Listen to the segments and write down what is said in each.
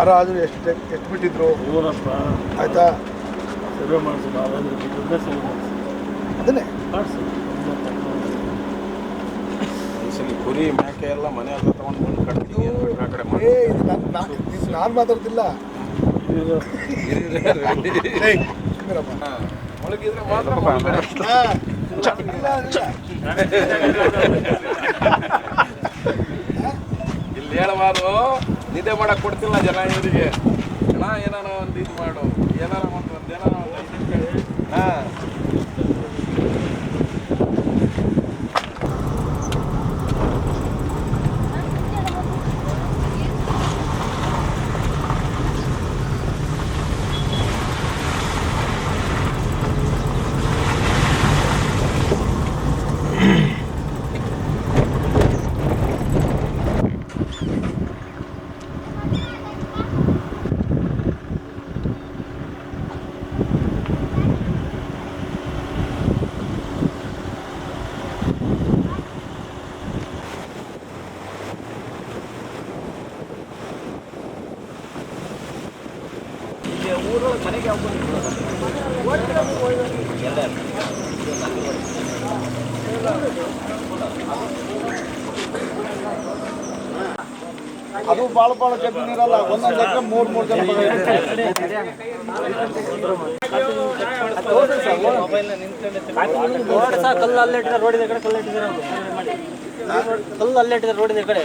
ಮಹಾರಾಜರು ಎಷ್ಟು ಎಷ್ಟು ಬಿಟ್ಟಿದ್ರು? ಆಯ್ತಾ? ಅದನ್ನೇ. ಮಾಡಿಸಿ. ಒಂದ್ಸಲಿ ಕುರಿ ಮೇಕೆ ಎಲ್ಲ ಮನೆ ಹತ್ರ ತಗೊಂಡು ಬಂದು ಕಟ್ತೀವಿ ಆ ಕಡೆ ಮಾಡಿ ಏ ಇದು ನಾನು ನಾನು ಮಾತಾಡ್ತಿಲ್ಲ ಏಯ್, ಸುಮ್ನಿರಪ್ಪ. ಒಳಗಿದ್ರೆ ಮಾತ್ರ ಇಲ್ಲ. ಇಲ್ಲಿ. ಮಾಡಕ್ ಕೊಡ್ತಿಲ್ಲ ಜನ ಇವರಿಗೆ. ಜನ ಏನಾರ ಒಂದು ಇದು ಮಾಡು ಏನಾರ ಅದು ಭಾಳ ಭಾಳ ಜಮೀನು ಇರಲ್ಲ ಒಂದೊಂದು ಎಕರೆ ಮೂರು ಮೂರು ಜನ ಕಲ್ಲು ಅಲ್ಲೇ ಇಟ್ಟಿದ್ದಾರೆ ರೋಡಿದ ಕಡೆ ಕಲ್ಲು ಇಟ್ಟಿದ್ರೆ ಕಲ್ಲು ಅಲ್ಲೇ ಇಟ್ಟಿದ್ದಾರೆ ರೋಡಿನ ಕಡೆ.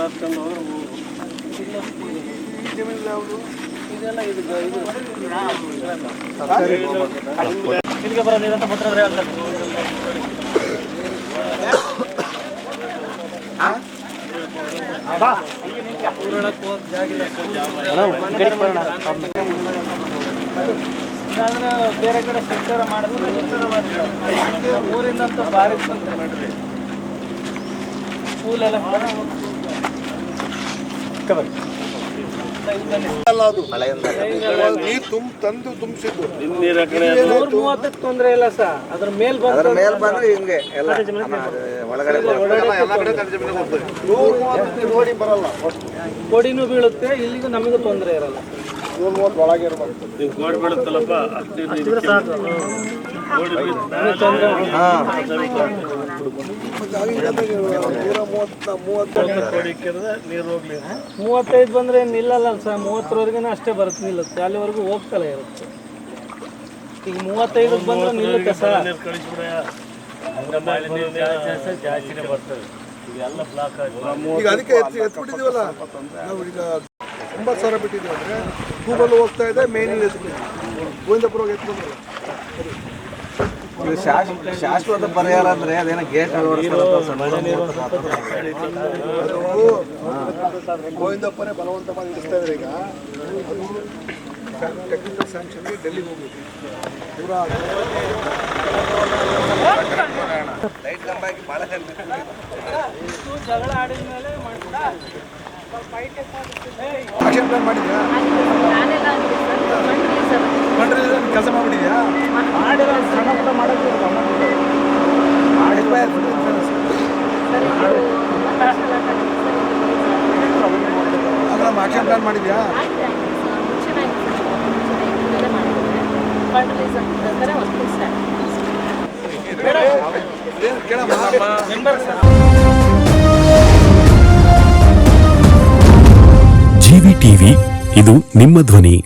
ಆ ಹೋದ್ರೆ ಜಮೀನೆಲ್ಲ ಹೋಗಿದೆ. ಇದೆಲ್ಲ ಇದು ಇಲ್ಲಿಗೆ ಬರೋ ಕಡೆ ಸಂಚಾರ ಮಾಡಿದ್ರೆ ಊರಿಂದ ಭಾರಿ ತೊಂದ್ರೆ. ಅದು ನೀರು ತುಂಬ ತಂದು ತುಂಬಿಸಿದ್ದು. ಮೂವತ್ತಕ್ಕೆ ತೊಂದ್ರೆ ಇಲ್ಲ ಸರ್ ಅದ್ರ ಮೇಲ್ ಬಂದ್ರೆ ಮೇಲ್ ಬಂದ್ರೆ ಹಿಂಗೆ ಎಲ್ಲ ಒಳಗಡೆ ನೂರು ಮೂವತ್ತು ನೋಡಿ ಬರಲ್ಲ. ಕೊಡಿನೂ ಬೀಳುತ್ತೆ ಇಲ್ಲಿಗೂ ನಮಗೂ ತೊಂದರೆ ಇರಲ್ಲ. ನೂರು ಮೂವತ್ತು ಒಳಗೆ ಇರಬಾರ್ದು ಮೂವತ್ತೈದು ಬಂದ್ರೆ ಏನ್ ನಿಲ್ಲಲ್ಲ ಸರ್. ಮೂವತ್ತರವರೆಗೂ ಅಷ್ಟೇ ಬರುತ್ತೆ ನಿಲ್ಲುತ್ತೆ. ಅಲ್ಲಿವರೆಗೂ ಹೋಗ್ತಲೇ ಇರುತ್ತೆ. ಈಗ ಮೂವತ್ತೈದಕ್ಕೆ ಬಂದ್ರೆ ನಿಲ್ಲುತ್ತೆ ಸರ್. ಜಾಸ್ತಿನೇ ಬರ್ತದೆ ಇದೆಲ್ಲ ಬ್ಲಾಕ್ ಆಗಿ ಈಗ ಅದಕ್ಕೆ ಎತ್ಬಿಟ್ಟಿದ್ದೀವಲ್ಲ? ನಾವು ಈಗ ಒಂಬತ್ತು ಸಾವಿರ ಬಿಟ್ಟಿದ್ದೀವಿ ಅಂದರೆ ಗೂಗಲ್ ಹೋಗ್ತಾ ಇದೆ ಮೇನ್ ಗೋವಿಂದಪುರ ಹೋಗಿ ಎತ್ಕೊಂಡ್ರಲ್ಲ? ಇದು ಶಾಶ್ವತ ಶಾಶ್ವತ ಪರಿಹಾರ ಅಂದ್ರೆ ಅದೇನೋ ಗೇಟ್ ಗೋವಿಂದಪ್ಪನೇ ಬಲವಂತ ಮಾಡಿ ಇಡಿಸ್ತಾ ಇದ್ದಾರೆ ಈಗ. ಅದು ಟೆಕ್ನಿಕಲ್ ಸ್ಯಾಂಕ್ಷನ್ಗೆ ಡೆಲ್ಲಿಗೆ ಹೋಗ್ಬೇಕು. ಪೂರಾ ಲೈಟ್ ಕಂಬ ಹಾಕಿ ಭಾಳ ಜಗಳ ಆಡಿದ ಮೇಲೆ ಮಾಡಿದ್ಯಾ ನಾನೆಲ್ಲ ಆಗಿದೆ ಸರ್ ಮಂಡ್ಲಿ ಸರ್ ಮಂಡ್ರಿ ಕೆಲಸ ಮಾಡ್ಬಿಟ್ಟಿದ್ಯಾ ಮಾಡಿರೋ ಸಣ್ಣ ಪುಟ್ಟ ಮಾಡೋದು ಎಷ್ಟು ಬಾಯ್ ಆಗ್ಬಿಟ್ಟಿದೆ ಸರ್ ಇದು ಮತ್ತಾಸಲ ಕಟ್ಟಿದೆ ಸರ್ ಇದು ಸರ್ ಅಲ್ಲ ನಮ್ಮ ಆಕ್ಷನ್ ಪ್ಲಾನ್ ಮಾಡಿದ್ಯಾ ಆಗಿದೆ ಆಗಿದೆ ಸರ್ ಮುಂಚೆನೇ ಆಗಿದೆ ಸರ್ ಮುಂಚೆನೇ ಇದೆಲ್ಲ ಮಾಡಿದ್ದಾರೆ ಫರ್ಟಿಲೈಸರ್ ಥರ ಒಂದು ಸ್ಟಾರ್ಟ್ ಏನು ಮಾಡಿದ್ಯಾ? ಜಿವಿ ಟಿವಿ ಇದು ನಿಮ್ಮ ಧ್ವನಿ.